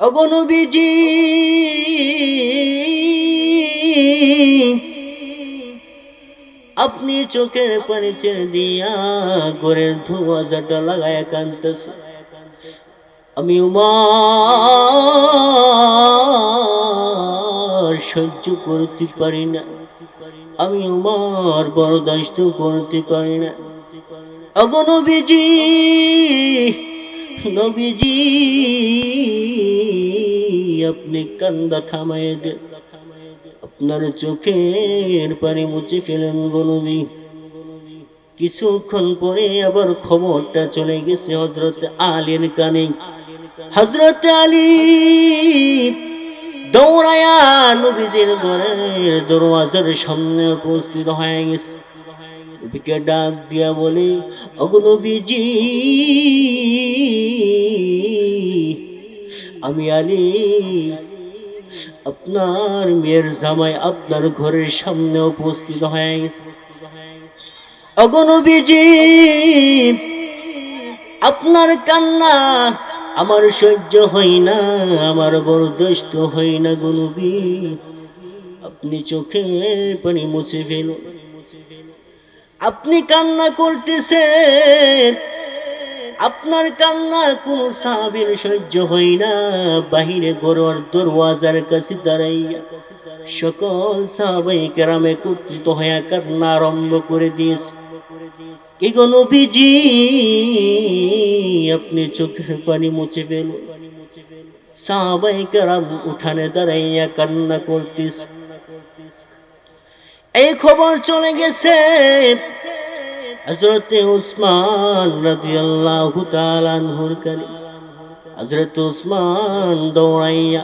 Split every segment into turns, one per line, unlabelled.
অগনবীজি আপনি চোখের ছেড়ে দিয়া গোরের ধোয়া জাটা লাগায় কানতেছে আমি উমার সহ্য করতে পারি না। আমি উমার বরদাস্ত করতে পারি না। অগনবীজি নবীজি, আপনি কান্দা থামায় দেন আপনার চোখের পানি মুছে ফেলেন গনবী কিছুক্ষণ পরে আবার খবরটা চলে গেছে হজরত আলীর কানে। হজরত আলী দৌড়ায়া নবীজির ঘরের দরওয়াজার সামনে উপস্থিত হয়ে গেছে। নবীকে ডাক দিয়া বলে অগনবীজি আমি আলী আপনার মেয়ের জামাই আপনার ঘরের সামনে উপস্থিত হয়ে গেছে। আপনার কান্না আমার সহ্য হয় না, আমার বরদস্ত হয় না গনবী আপনি চোখের পানি মুছে ফেলুন। আপনি কান্না করতেছেন, আপনার কান্না কোন সাহাবের সহ্য হয় না। বাহিরে গরুর দরওয়াজার কাছে দাঁড়াইয়া সকল সাহাবাই কেরামে একত্রিত হইয়া কান্না আরম্ভ করে দিয়েছে। কি গো নবীজি? আপনি চোখের পানি মুছে ফেল সাহাবাই কেরাম উঠানে দাঁড়াইয়া কান্না করতেছে। এই খবর চলে গেছে। হজরতে উসমান রাদিয়াল্লাহু তাআলা আনহুর কানে হজরত উসমান দৌড়াইয়া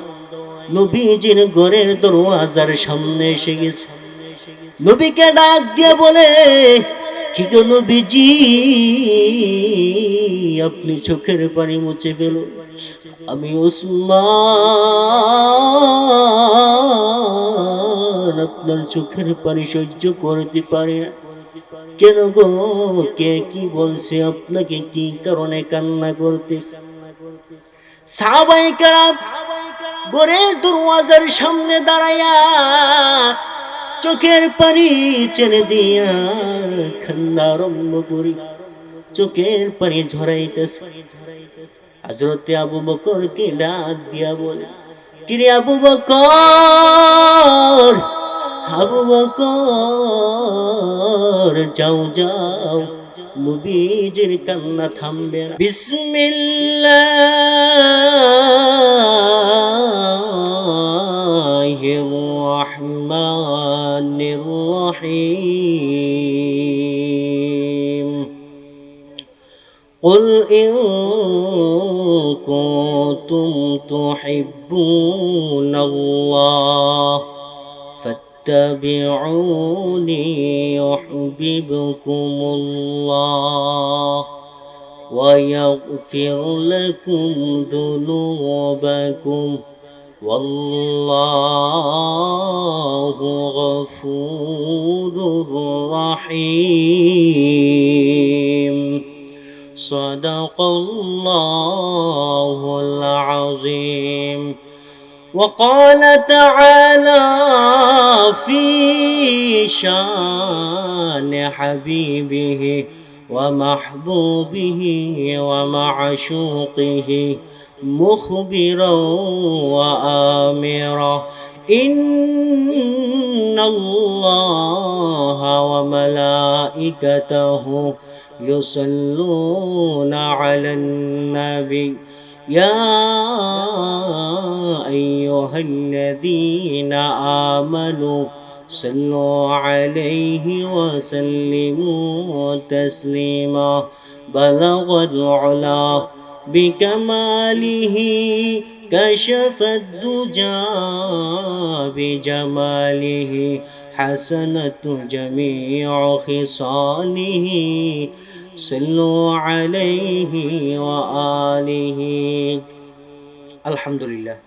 নবীজির ঘরের দরওয়াজার সামনে এসে গেছে। নবীকে ডাক দিয়ে বলে, কি গো নবীজি, আপনি চোখের পানি মুছে ফেলুন। আমি উসমান আপনার চোখের পানি সহ্য করতে পারি। কেন গো? কে কি বলছে? আপনাকে কি কারণে কান্না কারাম গোরের দরওয়াজার সামনে চোখের পানি চেনে দিয়া খান্না আরম্ভ করি। চোখের পানি ঝরাইতেছে। হজরতে আবু বকরকে ডাক দিয়া বলে, কিরে আবু বকর আবু বকর যাও যাও নবীজির কান্না থামবে না বিসমিল্লাহির রহমানির রহিম قل إن كنتم تحبون الله فاتبعوني يحببكم الله ويغفر لكم ذنوبكم والله غفور رحيم. صدق الله العظيم. وقال تعالى في شان حبيبه ومحبوبه ومعشوقه مخبرا وآمرا. إن الله وملائكته يصلون على النبي. يا أيها الذين آمنوا صلوا عليه وسلموا تسليما. بلغ العلا بكماله كشف الدجى بجماله. حسنة جميع خصاله. صلوا عليه وآله আলহামদুলিল্লাহ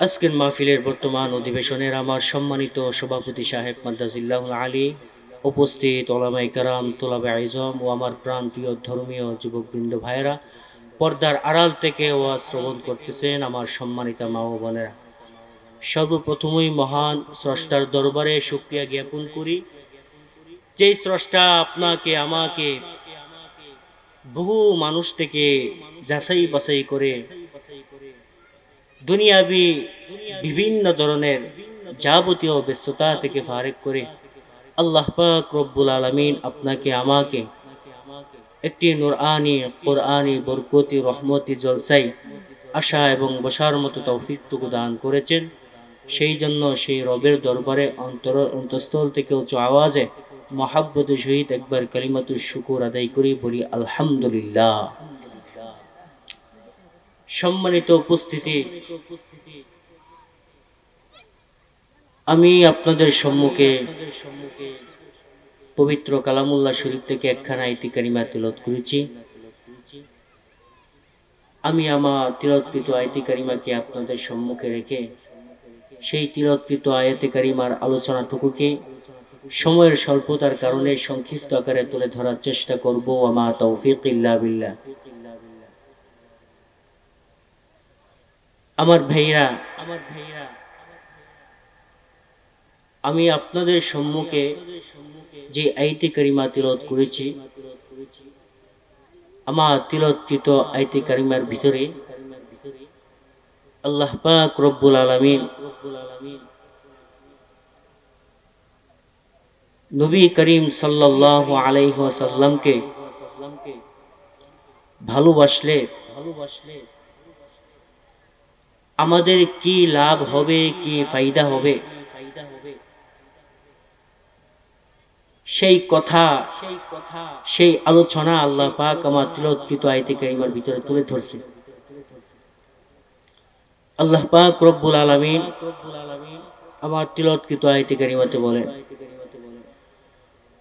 আজকের মাহফিলের বর্তমান অধিবেশনের আমার সম্মানিত সভাপতি সাহেব মাদ্দাজিল্লাহ আলী উপস্থিত ওলামাই কারাম তোলাবে আইজম ও আমার প্রাণ প্রিয় ধর্মীয় যুবকবৃন্দ ভাইয়েরা পর্দার আড়াল থেকে ওয়াজ শ্রবণ করতেছেন আমার সম্মানিত মা ও বোনেরা সর্বপ্রথমই মহান স্রষ্টার দরবারে শুক্রিয়া জ্ঞাপন করি যেই স্রষ্টা আপনাকে, আমাকে বহু মানুষ থেকে যাচাই বাছাই করে দুনিয়াবি বিভিন্ন ধরনের যাবতীয় ব্যস্ততা থেকে ফারেক করে আল্লাহ পাক রব্বুল আলমিন আপনাকে, আমাকে একটি নুরআনি, কোরআনি বরকতি, রহমতি, জলসাই, আশা এবং বসার মতো তৌফিকটুকু দান করেছেন। সেই জন্য সেই রবের দরবারে অন্তর, অন্তঃস্থল থেকে উঁচু আওয়াজে মহাব্বতের সহিত একবার কালিমাতুর শুকুর আদায় করি, বলি আলহামদুলিল্লাহ। সম্মানিত উপস্থিতি, আমি আপনাদের সম্মুখে পবিত্র কালামুল্লাহ শরীফ থেকে একখানা আইতিকারিমা তিলত করেছি। আমি আমার তিলৎকৃত আয়তি কারিমাকে আপনাদের সম্মুখে রেখে সেই তিলৎকৃত আয়াতে কারিমার আলোচনাটুকুকে সময়ের স্বল্পতার কারণে সংক্ষিপ্ত আকারে তুলে ধরার চেষ্টা করব আমার তৌফিক ইল্লা বিল্লাহ। আমার ভাইরা আমার ভাইরা আমি আপনাদের সম্মুখে যে আইতে কারিমা তিলত করেছি, আমার তিলৎকৃত আইতে কারিমার ভিতরে আল্লাহ পাক রব্বুল আলামিন নবী করিম সাল্লাল্লাহু আলাইহি ওয়াসাল্লামকে ভালোবাসলে ভালোবাসলে আমাদের কি লাভ হবে, কি ফায়দা হবে? সেই কথা সেই কথা, সেই আলোচনা আল্লাহ পাক আমার তিলৎকৃত আয়তে কারিমার ভিতরে তুলে ধরছে। আল্লাহ পাক রব্বুল আলামিন আমার তিলৎকৃত আয়তে কারিমাতে বলেন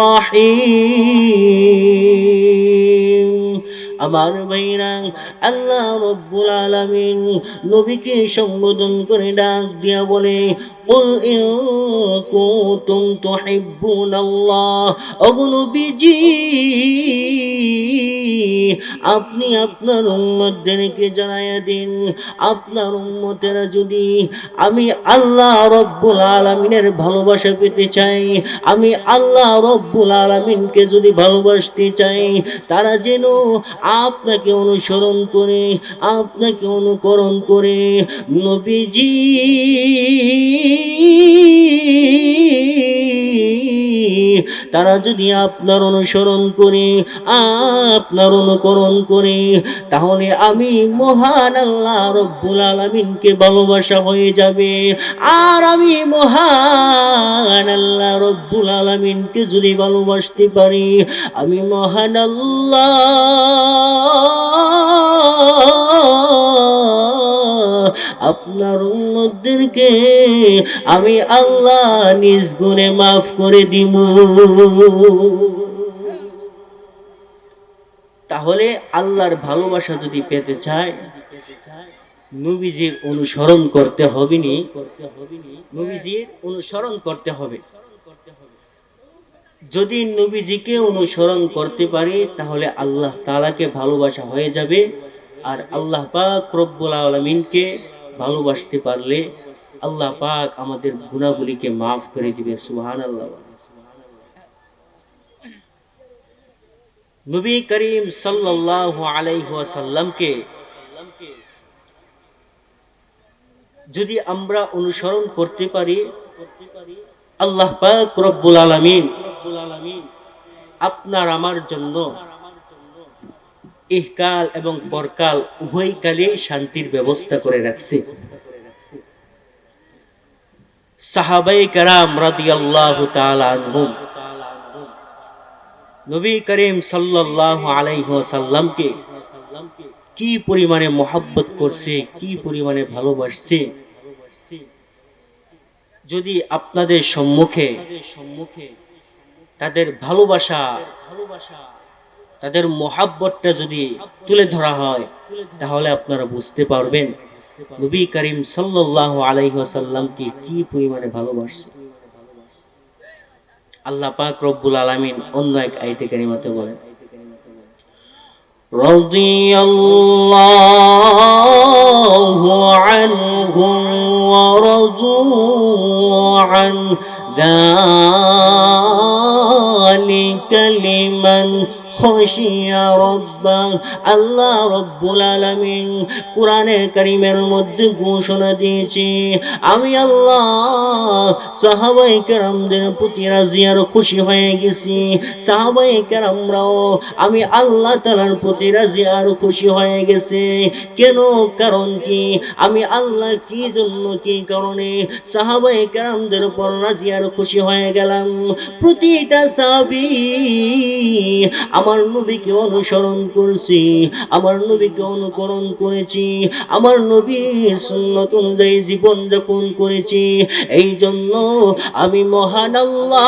رحيم আমার ভাইরা আল্লাহ রব্বুল আলামিন নবীকে সম্বোধন করে ডাক দিয়া বলে قل إن كنتم تحبون الله অগনবীজি আপনি আপনার উম্মতদেরকে জানাইয়া দিন। আপনার উম্মতেরা যদি আমি আল্লাহ রব্বুল আলমিনের ভালোবাসা পেতে চাই, আমি আল্লাহ রব্বুল আলমিনকে যদি ভালোবাসতে চাই, তারা যেন আপনাকে অনুসরণ করে, আপনাকে অনুকরণ করে। নবীজি তারা যদি আপনার অনুসরণ করে, আপনার অনুকরণ করে, তাহলে আমি মহান আল্লাহ রব্বুল আলমিনকে ভালোবাসা হয়ে যাবে। আর আমি মহান আল্লাহ রব্বুল আলমিনকে যদি ভালোবাসতে পারি, আমি মহান আল্লাহ আপনার উম্মতদেরকে আমি আল্লাহ নিজ গুণে মাফ করে দিব। তাহলে আল্লাহর ভালোবাসা যদি পেতে চায়, নবীজির অনুসরণ করতে হবে নি নবীজির অনুসরণ করতে হবে। যদি নবীজিকে অনুসরণ করতে পারে, তাহলে আল্লাহ তালাকে ভালোবাসা হয়ে যাবে। আর আল্লাহ পাক রব্বুল আলমিনকে ভালোবাসতে পারলে আল্লাহ পাক আমাদের গুণাগুলিকে মাফ করে দিবে সুহান আল্লাহ নবী করিম সাল্লাল্লাহু আলাইহি ওয়াসাল্লামকে যদি আমরা অনুসরণ করতে পারি, আল্লাহ পাক রব্বুল আলামিন আপনার আমার জন্য ইহকাল এবং পরকাল উভয় কালে শান্তির ব্যবস্থা করে রাখছে। সাহাবাই কারাম নবী করিম কি পরিমাণে করছে, কি পরিমাণে ভালোবাসছে, যদি আপনাদের সম্মুখে সম্মুখে তাদের ভালোবাসা ভালোবাসা তাদের মহাব্বতটা যদি তুলে ধরা হয় তাহলে আপনারা বুঝতে পারবেন নবী করিম সাল্লাহ আলাইসাল্লামকে কি পরিমাণে ভালোবাসছে আল্লাহ পাক রব্বুল আলামিন অন্য এক আইতে কারিমাতে বলেন رضي الله عنهم ورضوا عنه ذلك لمن খশিয়া রব্বা, আল্লাহ রব্বুল আলামিন কোরআনের কারিমের মধ্যে ঘোষণা দিয়েছি, আমি আল্লাহ সাহাবাই কেরামদের প্রতি রাজি আর খুশি হয়ে গেছি। সাহাবাই কেরামরাও, আমি আল্লাহ তালার প্রতি রাজি আর খুশি হয়ে গেছে। কেন? কারণ কি? আমি আল্লাহ কি জন্য, কি কারণে সাহাবাই কেরামদের উপর রাজি আর খুশি হয়ে গেলাম? প্রতিটা সাবি আমার নবীকে অনুসরণ করছি, আমার নবীকে অনুকরণ করেছি, আমার নবীর সুন্নত অনুযায়ী জীবন যাপন করেছি। এই জন্য আমি মহান আল্লাহ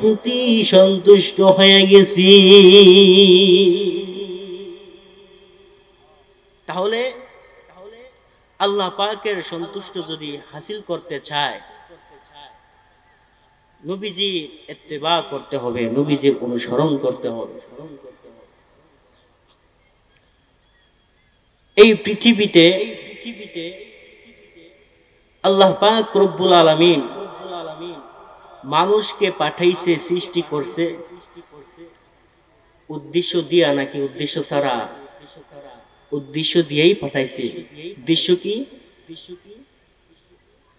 প্রতি সন্তুষ্ট হয়ে গেছি। তাহলে আল্লাহ পাকের সন্তুষ্ট যদি হাসিল করতে চায় নবীজি এত্তেবা করতে হবে, নবীজির অনুসরণ করতে হবে। এই পৃথিবীতে পৃথিবীতে আল্লাহ পাক রব্বুল আলামিন মানুষকে পাঠাইছে, সৃষ্টি করছে। উদ্দেশ্য দিয়া নাকি উদ্দেশ্য ছাড়া? উদ্দেশ্য দিয়েই পাঠাইছে। উদ্দেশ্য কি?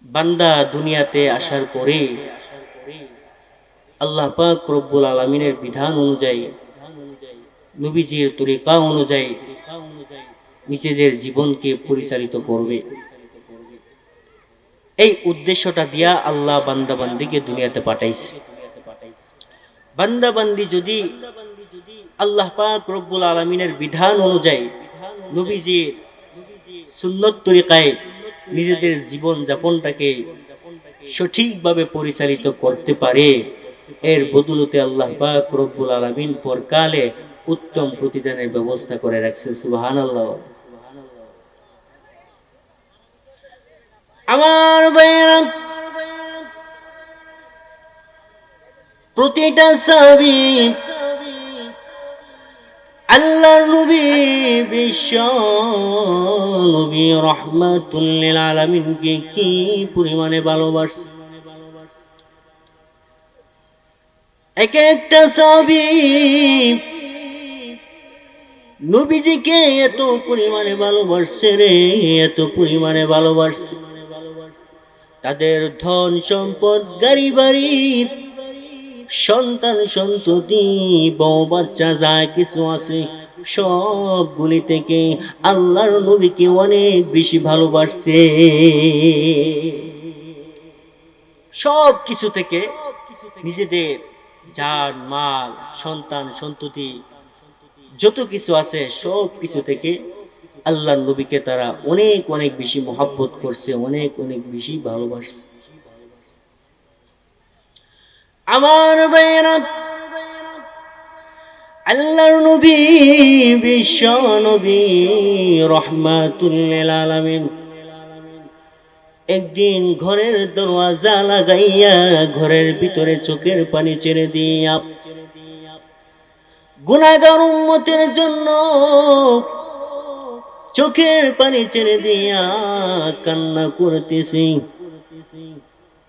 বান্দা দুনিয়াতে আসার পরে আল্লাহ পাক রব্বুল আলমিনের বিধান অনুযায়ী, নবীজির তরিকা অনুযায়ী নিজেদের জীবনকে পরিচালিত করবে। এই উদ্দেশ্যটা দিয়া আল্লাহ বান্দাবান্দিকে দুনিয়াতে পাঠাইছে। বান্দাবান্দি যদি আল্লাহ পাক রব্বুল আলমিনের বিধান অনুযায়ী নবীজির সুন্নত তরিকায় নিজেদের জীবন যাপনটাকে সঠিকভাবে পরিচালিত করতে পারে এর বদলতে আল্লাহ পাক রব্বুল আলামিন পরকালে উত্তম প্রতিদানের ব্যবস্থা করে রাখছে, সুবহানাল্লাহ। আমার ভাইয়েরা, প্রতিটা সাবি আল্লাহ নবী, বিশ্ব নবী রহমাতুল্লিল আলামিনকে কি পরিমাণে ভালোবাসছে এক একটা সাবি নবীজিকে এত পরিমাণে ভালোবাসছে রে, এত পরিমাণে ভালোবাসছে। তাদের ধন সম্পদ, গাড়ি বাড়ি, সন্তান সন্ততি, বউ বাচ্চা যা কিছু আছে, সবগুলি থেকে আল্লাহর নবীকে অনেক বেশি ভালোবাসছে। সব কিছু থেকে নিজেদের যার মাল, সন্তান, সন্ততি, যত কিছু আছে, সব কিছু থেকে আল্লাহ নবীকে তারা অনেক অনেক বেশি মহাব্বত করছে, অনেক অনেক বেশি ভালোবাসছে। আমার বেয়েরা আল্লাহর নবী, বিশ্ব নবী, রহমাতুল্লিল আলামিন একদিন ঘরের দরওয়াজা লাগাইয়া ঘরের ভিতরে চোখের পানি ছেড়ে দিয়া গুনাগার উম্মতের জন্য চোখের পানি ছেড়ে দিয়া কান্না করতেছি।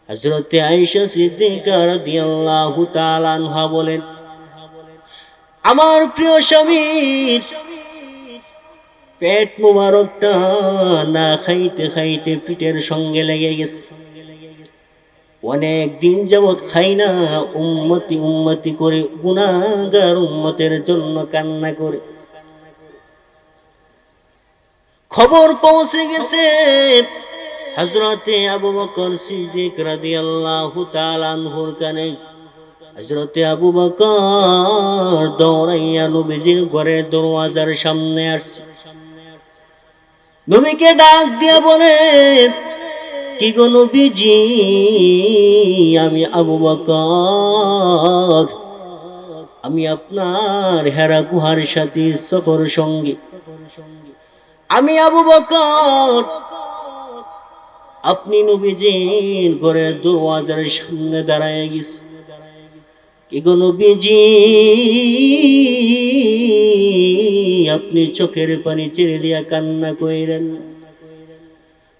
হজরতে আয়েশা সিদ্দিকা রাদিয়াল্লাহু তাআলা আনহা বলেন, আমার প্রিয় স্বামীর পেট মুবারকটা না খাইতে খাইতে পিঠের সঙ্গে লেগে গেছে। অনেক দিন যাবৎ খাই না উন্মতি উন্মতি করে গুনাগার উম্মতের জন্য কান্না করে। খবর পৌঁছে গেছে হজরতে আবু বকর সিদ্দিক রাদিয়াল্লাহু তাআলা আনহুর কানে। হজরতে আবু বকর দৌড়াইয়া নবীজির ঘরের দরওয়াজার সামনে আসছে। নবীকে ডাক দিয়া বলে, কি গো নবীজি, আমি আবু বকর। আমি আপনার হেরা গুহার সাথে সফর সঙ্গী। আমি আবু বকর। আপনি নবীজির ঘরের দরওয়াজার সামনে দাঁড়ায় গেছে। কি গো নবীজি আপনি চোখের পানি ছেড়ে দিয়া কান্না কইরেন।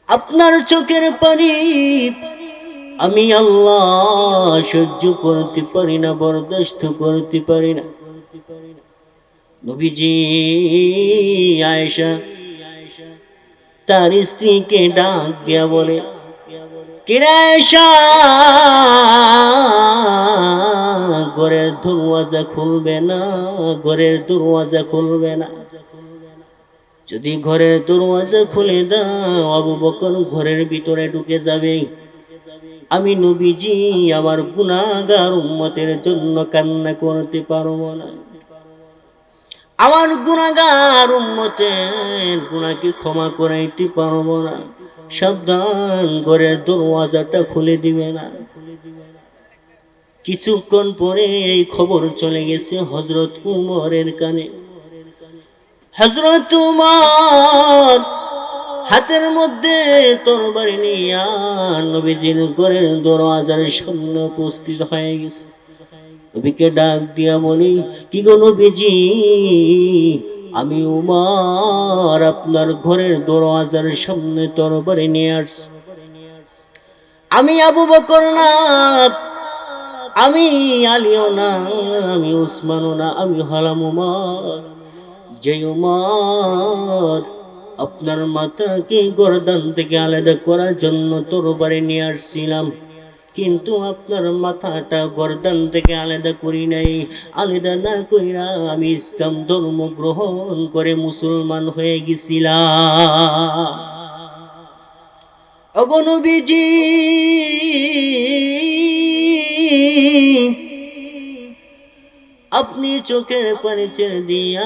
আপনার চোখের পানি আমি আল্লাহ সহ্য করতে পারি না, বরদাস্ত করতে পারি না। নবীজি, আয়েশা, তার স্ত্রীকে ডাক দিয়া বলে ঘরের দরওয়াজা খুলবে না, ঘরের দরওয়াজা খুলবে না। যদি ঘরের দরওয়াজা খুলে দাও, আবু বকর ঘরের ভিতরে ঢুকে যাবে। আমি নবীজি, আমার গুনাহগার উম্মতের জন্য কান্না করতে পারব না। আমার গুনাহগার উম্মতের গুণাকে ক্ষমা করাইতে পারব না। সাবধান করে দরওয়াজাটা খুলে দিবে না। কিছুক্ষণ পরে এই খবর চলে গেছে হজরত উমরের কানে। হজরত উমর হাতের মধ্যে তরবারি নিয়ে নবীজির ঘরের দরওয়াজার সামনে উপস্থিত হয়ে গেছে। নবীকে ডাক দিয়া বলি, কি গো নবীজি? আমি উমার আপনার ঘরের দরওয়াজার সামনে তরবারি নিয়ে আসছি। আমি আবু বকর না, আমি আলিও না, আমি উসমানও না, আমি হলাম উমার। যে উমার আপনার মাতাকে গরদান থেকে আলাদা করার জন্য তরবারি নিয়ে আসছিলাম। কিন্তু আপনার মাথাটা গরদান থেকে আলাদা করি নাই, আলাদা না কইরা আমি ইসলাম ধর্ম গ্রহণ করে মুসলমান হয়ে গেছিলাম। অগনবীজি আপনি চোখের পানি ছেড়ে দিয়া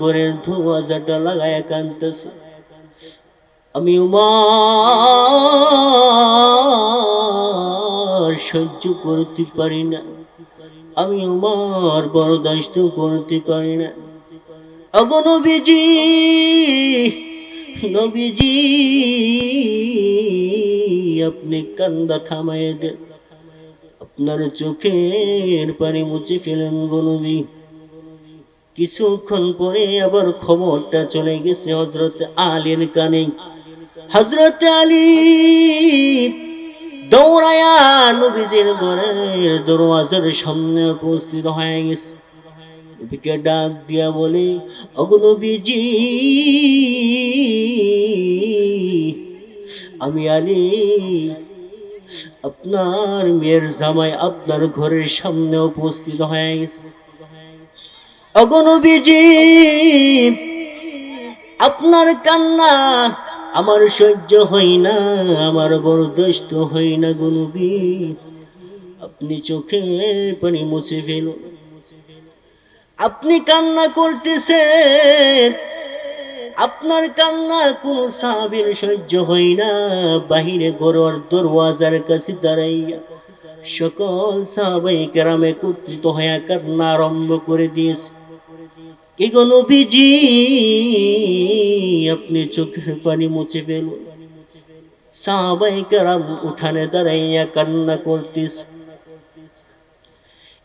ঘরের ধোয়াজাটা লাগায় কানতেছে আমি উমার সহ্য করতে পারি না। আমি উমার বরদাস্ত করতে পারি না। অগো নবীজি আপনি কান্দা থামায় দেন। আপনার চোখের পানি মুছে ফেলেন গো নবী। কিছুক্ষণ পরে আবার খবরটা চলে গেছে হজরত আলীর কানে। হজরত আলী দৌড়ায়া নবীজির ঘরের দরওয়াজার সামনে উপস্থিত হয়ে গেছে। নবীকে ডাক দিয়া বলে অগনবীজি আমি আলি আপনার মেয়ের জামাই আপনার ঘরের সামনে উপস্থিত হয়ে গেছে। অগনবীজি আপনার কান্না আমার সহ্য হই না, আমার বরদস্ত হই না গনবী আপনি চোখে পানি মুছে ফেলুন। আপনি কান্না করতেছেন, আপনার কান্না কোন সাহাবের সহ্য হয় না। বাহিরে গরুর দরওয়াজার কাছে দাঁড়াইয়া সকল সাহাবাই গ্রামে একত্রিত হইয়া কান্না আরম্ভ করে দিয়েছে। কি গো নবীজি? আপনি চোখের পানি মুছে ফেলুন। সাহাবাই কেরাম উঠানে দাঁড়াইয়া কান্না করতিস।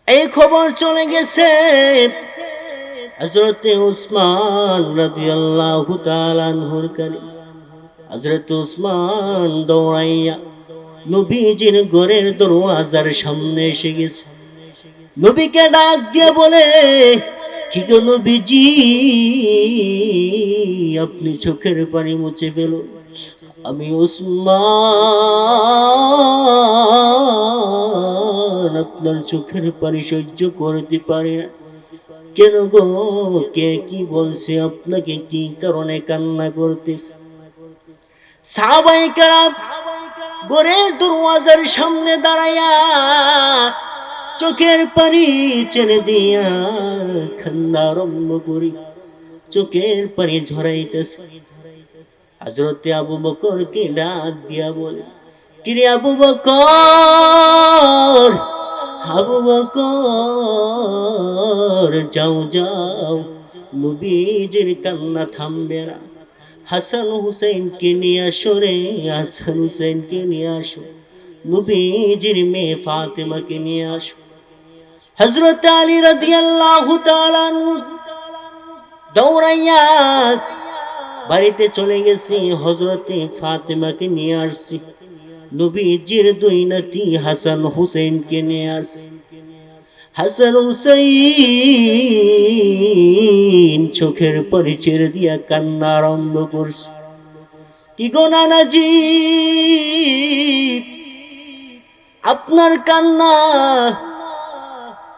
এই খবর চলে গেছে হজরতে উসমান রাদিয়াল্লাহু তাআলা আনহুর কানে হজরত উসমান দৌড়াইয়া নবীজির ঘরের দরওয়াজার সামনে এসে গেছে। নবীকে ডাক দিয়ে বলে কি গো নবীজি? আপনি চোখের পানি মুছে ফেলুন আমি উসমান আপনার চোখের পানি সহ্য করতে পারি না। কেন গো? কে কি বলছে? আপনাকে কি কারণে কান্না করতেছে? সাহাবাই কারাম ঘরের দরওয়াজার সামনে দাঁড়াইয়া চোখের পানি চেনে দিয়া খান্না আরম্ভ করি। চোখের পানি ঝরাইতেছে। হজরতে আবু বকরকে ডাক দিয়া বলে, কিরে আবু বকর? আবু বকর, যাও যাও। নবীজির কান্না থামবে না। হাসান হুসেনকে নিয়ে আসো রে, হাসান হুসেনকে নিয়ে আসো। নবীজির মেয়ে ফাতেমাকে নিয়ে আসো। হজরত আলী রাদিয়াল্লাহু তাআলা দৌড়াইয়া বাড়িতে চলে গেছি। হজরতে ফাতেমাকে নিয়ে আসছি। নবীজির দুই নাতি হাসান হুসেনকে নিয়ে আসছি। হাসান হুসেন চোখের পরিচয় দিয়া কান্না আরম্ভ করছে। কি গো নানাজি? আপনার কান্না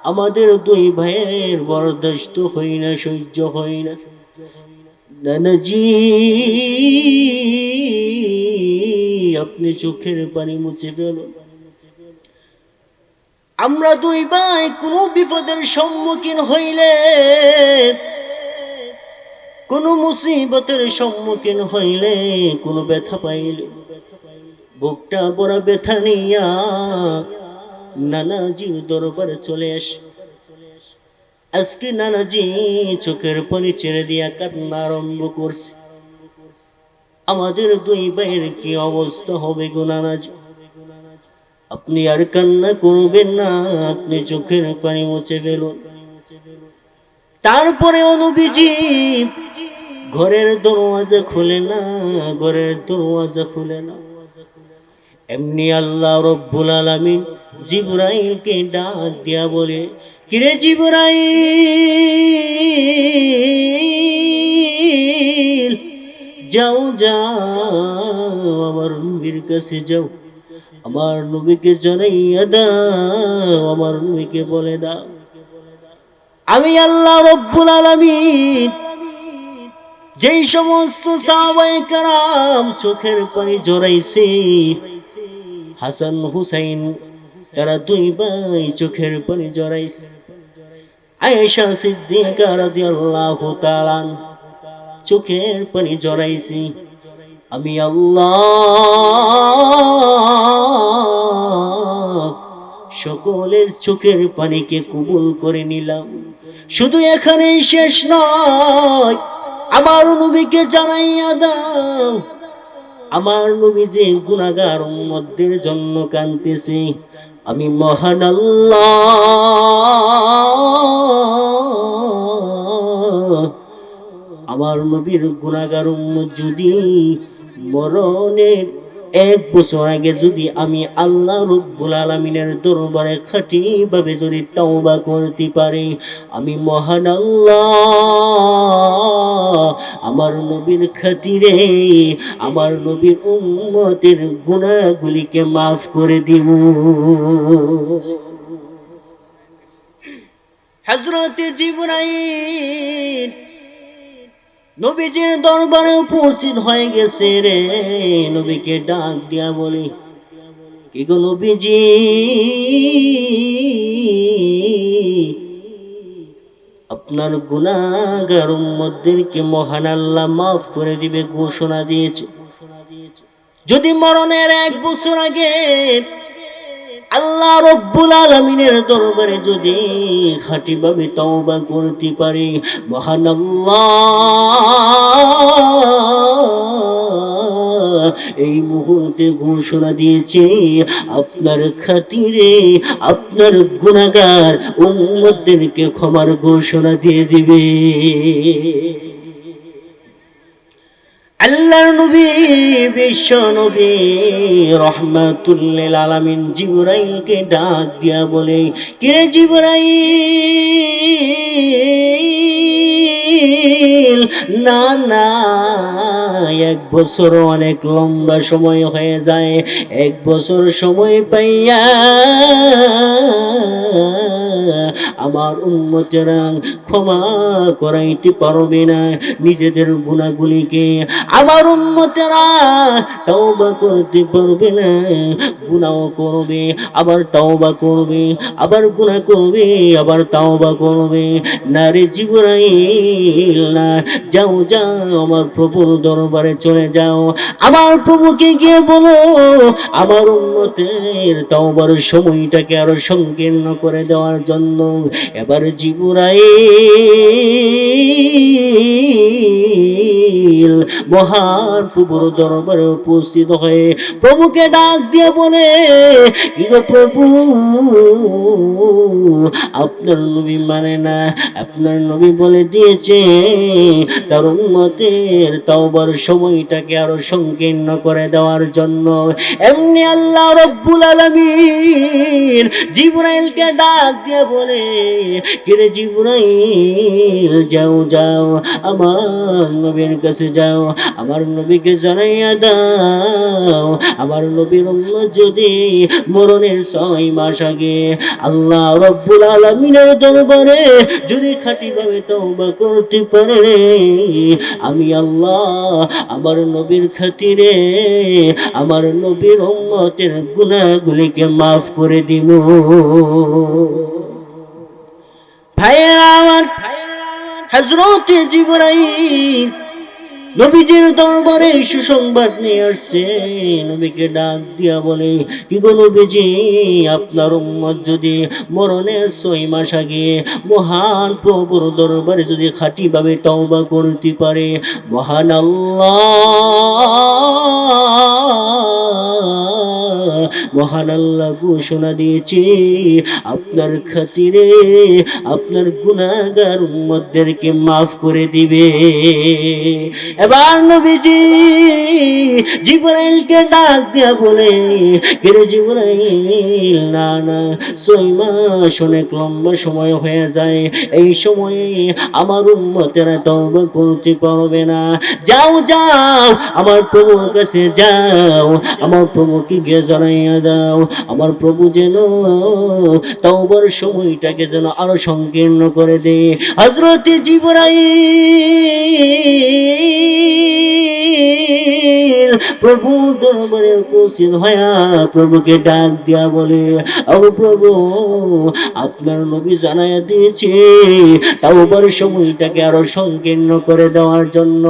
আমাদের দুই ভাইয়ের বরদাস্ত হই না, সহ্য হয় না। নানাজি, আপনি চোখের পানি মুছে ফেলুন আমরা দুই ভাই কোনো বিপদের সম্মুখীন হইলে, কোন মুসিবতের সম্মুখীন হইলে কোনো ব্যথা পাইলে। বুকটা বড় ব্যথা নিয়া নানাজির দরবারে চলে আসে। আজকে নানাজি চোখের পানি ছেড়ে দিয়া কান্না আরম্ভ করছে। আমাদের দুই ভাইয়ের কি অবস্থা হবে গো নানাজি? আপনি আর কান্না করবেন না, আপনি চোখের পানি মুছে ফেলুন। তারপরে অনুবিজি ঘরের দরওয়াজা খুলে না, ঘরের দরওয়াজা খুলে না। এমনি আল্লাহ রব্বুল আলামিন জিব্রাইলকে ডাক দিয়া বলে, কিরে জিব্রাইল? যাও যাও, আমার নবীর কাছে যাও। আমার নবীকে জানাইয়া দাও, আমার নবীকে বলে দাও। আমি আল্লাহ রব্বুল আলামিন, যেই সমস্ত সাহাবায়ে কারাম চোখের পানি জড়াইছে, হাসান হুসাইন তারা দুই ভাই চোখের পানি জড়াইছে আয়েশা সিদ্দিকা রাদিয়াল্লাহু তাআলা চোখের পানি জড়াইছে। আমি আল্লাহ সকলের চোখের পানিকে কবুল করে নিলাম। শুধু এখানেই শেষ নয়, আমার নবীকে জানাইয়া দাও। আমার নবী যে গুণাগার উম্মতদের জন্য কানতেছে আমি মহান আমার নবীর গুণাগার যদি মরণের এক বছর আগে যদি আমি আল্লাহ রব্বুল আলমিনের দরবারে খাটি ভাবে যদি তওবা করতে পারি, আমি মহান আল্লাহ। আমার নবীর খাতিরে আমার নবীর উম্মতের গুণাগুলিকে মাফ করে দিব। হজরতে জিবরাইল নবীজির দরবারে উপস্থিত হয়ে গেছে রে, নবীকে ডাক দিয়া বলি, কি গো নবীজি? আপনার গুণাগার উম্মতদেরকে মহান আল্লাহ মাফ করে দিবে, ঘোষণা দিয়েছে। যদি মরণের এক বছর আগে আল্লাহ রব্বুল আলমিনের দরবারে যদি খাঁটিভাবে তওবা করতে পারি মহান এই মুহূর্তে ঘোষণা দিয়েছে, আপনার খাতিরে আপনার গুণাগার উম্মতদেরকে ক্ষমার ঘোষণা দিয়ে দিবে। আল্লাহর নবী, বিশ্ব নবী রহমাতুল্লিল আলামিন জিবরাইলকে ডাক দিয়া বলে, কিরে জিবরাইল? না না, এক বছর অনেক লম্বা সময় হয়ে যায়, এক বছর সময় পাইয়া আমার উন্মতেরা ক্ষমা করাইতে পারবে না। নিজেদের গুণাগুলিকে আমার উন্মতেরা তওবা করতে পারবে না। গুনাও করবে, আবার তওবা করবে, আবার গুনাহ করবে, আবার তওবা করবে। না রে জিবরাইল না, যাও যাও, আমার প্রভুর দরবারে চলে যাও। আমার প্রভুকে গিয়ে বলো, আমার উন্নতের তওবার সময়টাকে আরও সংকীর্ণ করে দেওয়ার জন্য। এবার জিবরাইল الرحيم মহান প্রভুর দরবারে উপস্থিত হয়ে প্রভুকে ডাক দিয়ে বলে, কি গো প্রভু? আপনার নবী মানে না, আপনার নবী বলে দিয়েছে, তার উন্মতের তওবার সময়টাকে আরও সংকীর্ণ করে দেওয়ার জন্য এমনি আল্লাহ রব্বুল আলামিন জিবরাইলকে ডাক দিয়ে বলে কিরে জিবরাইল? যাও যাও, আমার নবীর কাছে যাও, আমার নবীকে জানাইয়া দাও। আমার নবীর যদি মরণের ছয় মাস আগে আল্লাহ রব্বুল আলামিনের দরবারে যদি খাঁটিভাবে তওবা করতে পারে, আমি আল্লাহ আমার নবীর খাতিরে আমার নবীর উম্মতের গুনাহগুলিকে মাফ করে দিব। ভাইয়েরা আমার, হযরতে জিবরাইল নবীজির দরবারে সুসংবাদ নিয়ে আসছে। নবীকে ডাক দিয়া বলে, কি গো নবীজি, আপনার উম্মত যদি মরণের ছয় মাস আগে মহান প্রভুর দরবারে যদি খাঁটিভাবে তওবা করতে পারে, মহান আল্লাহ মহান আল্লাহ ঘোষণা দিয়েছে, আপনার খাতিরে আপনার গুনাহগার উম্মতদেরকে মাফ করে দিবে। এবার নবীজি জিবরাইলকে ডাক দিয়া বলে কেরে জিবরাইল? না না, ছয় মাস অনেক লম্বা সময় হয়ে যায়। এই সময়ে আমার উম্মতেরা তওবা করতে পারবে না। যাও যাও, আমার প্রভুর কাছে যাও, আমার প্রভুকে গিয়ে জানাইয়া দাও। আমার প্রভু যেন তাওবার সময়টাকে যেন আরও সংকীর্ণ করে দে। হজরতে জিবরাইল প্রভু দরবারে উপস্থিত হয়া প্রভুকে ডাক দিয়া বলে, ও প্রভু, আপনার নবী জানাইয়া দিয়েছে তাওবার সময়টাকে আরও সংকীর্ণ করে দেওয়ার জন্য।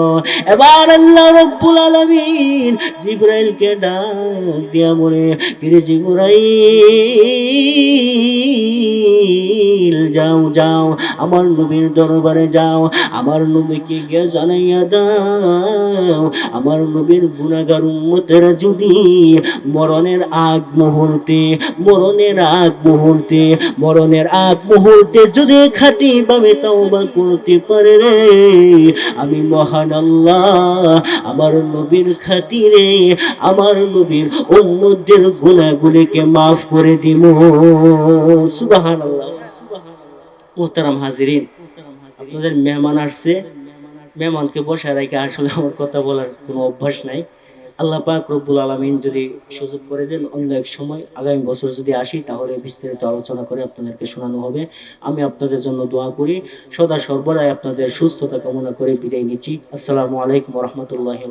এবার আল্লাহ রব্বুল আলামিন জিবরাইলকে ডাক দিয়া বলে, কিরে জিবরাইল যাও যাও, আমার নবীর দরবারে যাও, আমার নবীকে গিয়ে জানাইয়া দাও। আমার নবীর গুণাগার উম্মতের যদি মরণের আগ মুহূর্তে, মরণের আগ মুহূর্তে, মরণের আগ মুহূর্তে যদি খাটি ভাবে তওবা করতে পারে রে, আমি মহান আল্লাহ, আমার নবীর খাতিরে, আমার নবীর উম্মতদের গুনাহগুলিকে মাফ করে দিব সুবহানাল্লাহ। মোহতারাম হাজিরিন, আপনাদের মেহমান আসছে। মেহমানকে বসায় রেখে আসলে আমার কথা বলার কোনো অভ্যাস নাই। আল্লাহ পাক রব্বুল আলমিন যদি সুযোগ করে দেন, অন্য এক সময়, আগামী বছর যদি আসি, তাহলে বিস্তারিত আলোচনা করে আপনাদেরকে শোনানো হবে। আমি আপনাদের জন্য দোয়া করি। সদা সর্বদাই আপনাদের সুস্থতা কামনা করে বিদায় নিচ্ছি। আসসালামু আলাইকুম রহমতুল্লাহ